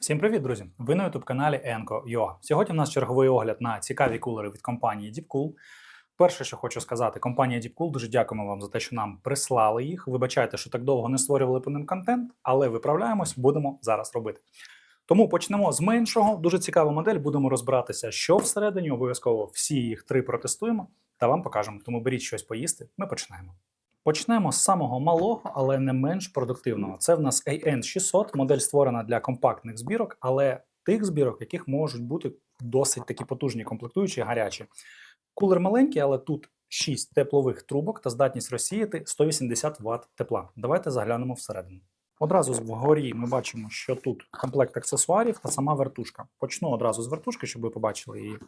Всім привіт, друзі! Ви на youtube каналі Enco.ua. Сьогодні в нас черговий огляд на цікаві кулери від компанії Deepcool. Перше, що хочу сказати, компанія Deepcool дуже дякуємо вам за те, що нам прислали їх. Вибачайте, що так довго не створювали по ним контент, але виправляємось, будемо зараз робити. Тому почнемо з меншого. Дуже цікава модель. Будемо розбиратися, що всередині. Обов'язково всі їх три протестуємо та вам покажемо. Тому беріть щось поїсти. Ми почнемо. Почнемо з самого малого, але не менш продуктивного. Це в нас AN600, модель створена для компактних збірок, але тих збірок, яких можуть бути досить такі потужні комплектуючі, гарячі. Кулер маленький, але тут 6 теплових трубок та здатність розсіяти 180 Вт тепла. Давайте заглянемо всередину. Одразу вгорі ми бачимо, що тут комплект аксесуарів та сама вертушка. Почну одразу з вертушки, щоб ви побачили її.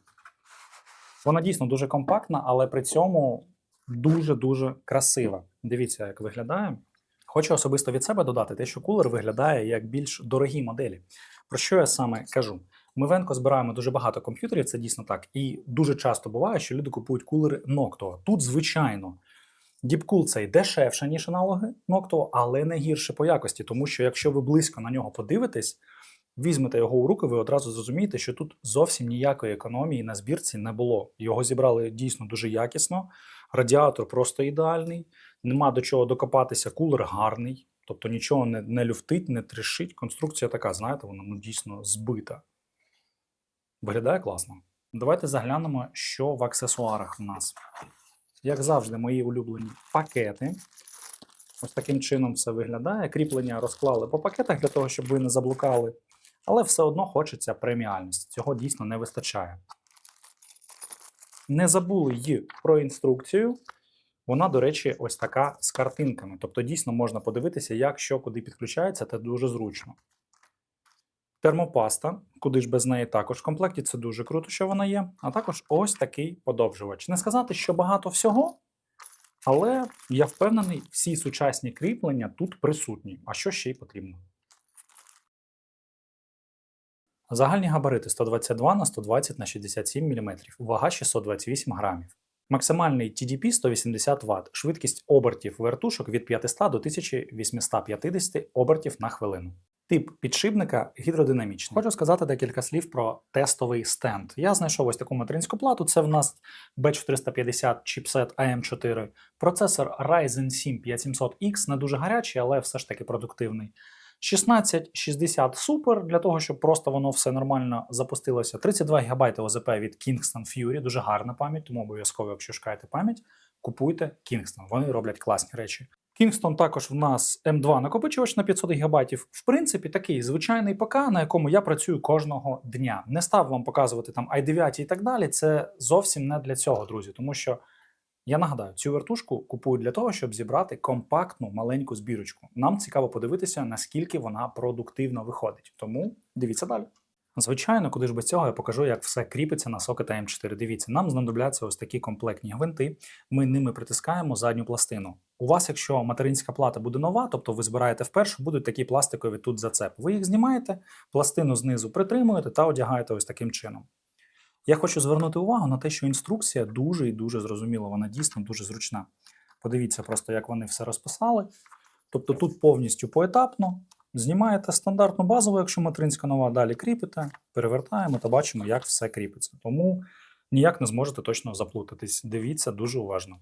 Вона дійсно дуже компактна, але при цьому дуже-дуже красива. Дивіться, як виглядає. Хочу особисто від себе додати те, що кулер виглядає як більш дорогі моделі. Про що я саме кажу? Ми в Енко збираємо дуже багато комп'ютерів, це дійсно так. І дуже часто буває, що люди купують кулери Noctua. Тут, звичайно, Deepcool цей дешевше, ніж аналоги Noctua, але не гірше по якості, тому що якщо ви близько на нього подивитесь, візьмете його у руки, ви одразу зрозумієте, що тут зовсім ніякої економії на збірці не було. Його зібрали дійсно дуже якісно. Радіатор просто ідеальний, нема до чого докопатися, кулер гарний, тобто нічого не, не люфтить, не трішить. Конструкція така, знаєте, вона ну, дійсно збита. Виглядає класно. Давайте заглянемо, що в аксесуарах в нас. Як завжди, мої улюблені пакети. Ось таким чином це виглядає. Кріплення розклали по пакетах для того, щоб ви не заблукали. Але все одно хочеться преміальності. Цього дійсно не вистачає. Не забули й про інструкцію. Вона, до речі, ось така з картинками. Тобто, дійсно можна подивитися, як що куди підключається, це дуже зручно. Термопаста, куди ж без неї також в комплекті, це дуже круто, що вона є. А також ось такий подовжувач. Не сказати, що багато всього, але я впевнений, всі сучасні кріплення тут присутні. А що ще й потрібно? Загальні габарити 122 на 120 на 67 мм, вага 628 грамів. Максимальний TDP 180 Вт, швидкість обертів вертушок від 500 до 1850 обертів на хвилину. Тип підшипника гідродинамічний. Хочу сказати декілька слів про тестовий стенд. Я знайшов ось таку материнську плату. Це в нас B450 чіпсет AM4, процесор Ryzen 7 5700X, не дуже гарячий, але все ж таки продуктивний. 1660 Super для того, щоб просто воно все нормально запустилося. 32 ГБ ОЗП від Kingston Fury, дуже гарна пам'ять, тому обов'язково, якщо шукаєте пам'ять, купуйте Kingston. Вони роблять класні речі. Kingston також в нас M2 накопичувач на 500 ГБ. В принципі, такий звичайний ПК, на якому я працюю кожного дня. Не став вам показувати там i9 і так далі. Це зовсім не для цього, друзі, тому що. Я нагадаю, цю вертушку купують для того, щоб зібрати компактну маленьку збірочку. Нам цікаво подивитися, наскільки вона продуктивно виходить. Тому дивіться далі. Звичайно, куди ж без цього я покажу, як все кріпиться на сокет М4. Дивіться, нам знадобляться ось такі комплектні гвинти. Ми ними притискаємо задню пластину. У вас, якщо материнська плата буде нова, тобто ви збираєте вперше, будуть такі пластикові тут зацеп. Ви їх знімаєте, пластину знизу притримуєте та одягаєте ось таким чином. Я хочу звернути увагу на те, що інструкція дуже і дуже зрозуміла, вона дійсно дуже зручна. Подивіться просто, як вони все розписали. Тобто тут повністю поетапно знімаєте стандартну базову, якщо материнська нова, далі кріпите, перевертаємо та бачимо, як все кріпиться. Тому ніяк не зможете точно заплутатись. Дивіться дуже уважно.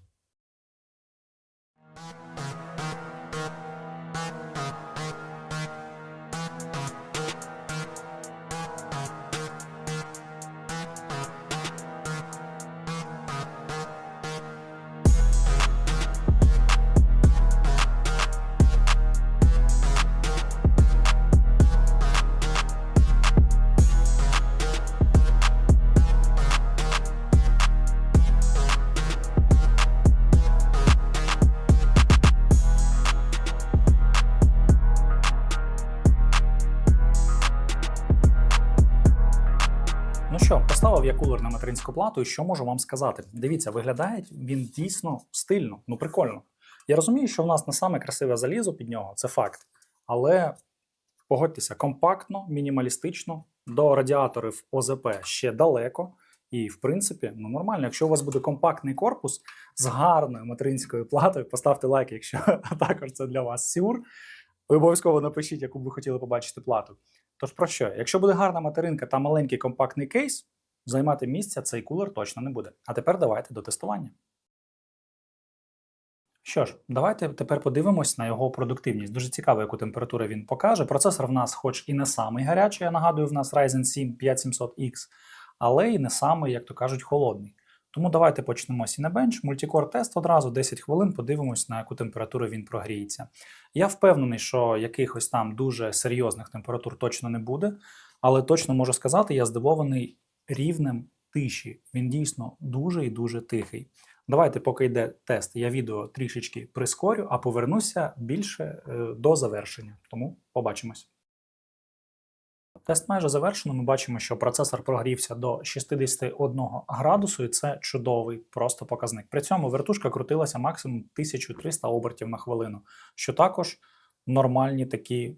Поставив я кулер на материнську плату, і що можу вам сказати? Дивіться, виглядає він дійсно стильно, ну прикольно. Я розумію, що в нас не саме красиве залізо під нього, це факт. Але погодьтеся, компактно, мінімалістично, до радіаторів ОЗП ще далеко. І, в принципі, ну нормально. Якщо у вас буде компактний корпус з гарною материнською платою, поставте лайк, якщо також це для вас сюр. Ви обов'язково напишіть, яку б ви хотіли побачити плату. Тож про що? Якщо буде гарна материнка та маленький компактний кейс, займати місця цей кулер точно не буде. А тепер давайте до тестування. Що ж, давайте тепер подивимось на його продуктивність. Дуже цікаво, яку температуру він покаже. Процесор в нас, хоч і не самий гарячий, я нагадую, в нас Ryzen 7 5700X, але і не самий, як то кажуть, холодний. Тому давайте почнемо Cinebench, мультикор тест одразу 10 хвилин, подивимось, на яку температуру він прогріється. Я впевнений, що якихось там дуже серйозних температур точно не буде, але точно можу сказати, я здивований рівнем тиші. Він дійсно дуже і дуже тихий. Давайте, поки йде тест, я відео трішечки прискорю, а повернуся більше е, до завершення. Тому побачимось. Тест майже завершено. Ми бачимо, що процесор прогрівся до 61 градусу, і це чудовий просто показник. При цьому вертушка крутилася максимум 1300 обертів на хвилину, що також нормальні такі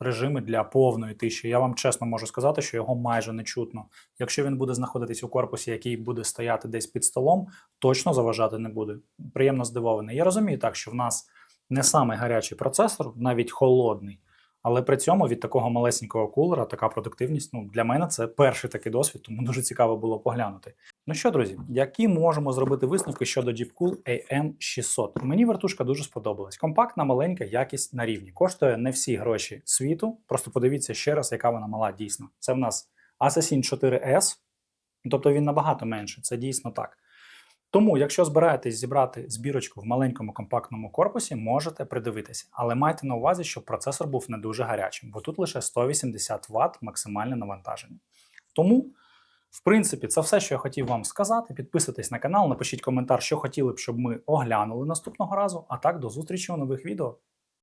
режими для повної тиші. Я вам чесно можу сказати, що його майже не чутно. Якщо він буде знаходитись у корпусі, який буде стояти десь під столом, точно заважати не буде. Приємно здивований. Я розумію так, що в нас не самий гарячий процесор, навіть холодний. Але при цьому від такого малесенького кулера така продуктивність. Ну для мене це перший такий досвід, тому дуже цікаво було поглянути. Ну що, друзі, які можемо зробити висновки щодо Deepcool AM600? Мені вертушка дуже сподобалась. Компактна, маленька, якість на рівні. Коштує не всі гроші світу. Просто подивіться ще раз, яка вона мала дійсно. Це в нас Assassin 4S, тобто він набагато менше. Це дійсно так. Тому, якщо збираєтесь зібрати збірочку в маленькому компактному корпусі, можете придивитися. Але майте на увазі, щоб процесор був не дуже гарячим, бо тут лише 180 Вт максимальне навантаження. Тому, в принципі, це все, що я хотів вам сказати. Підписуйтесь на канал, напишіть коментар, що хотіли б, щоб ми оглянули наступного разу. А так, до зустрічі у нових відео.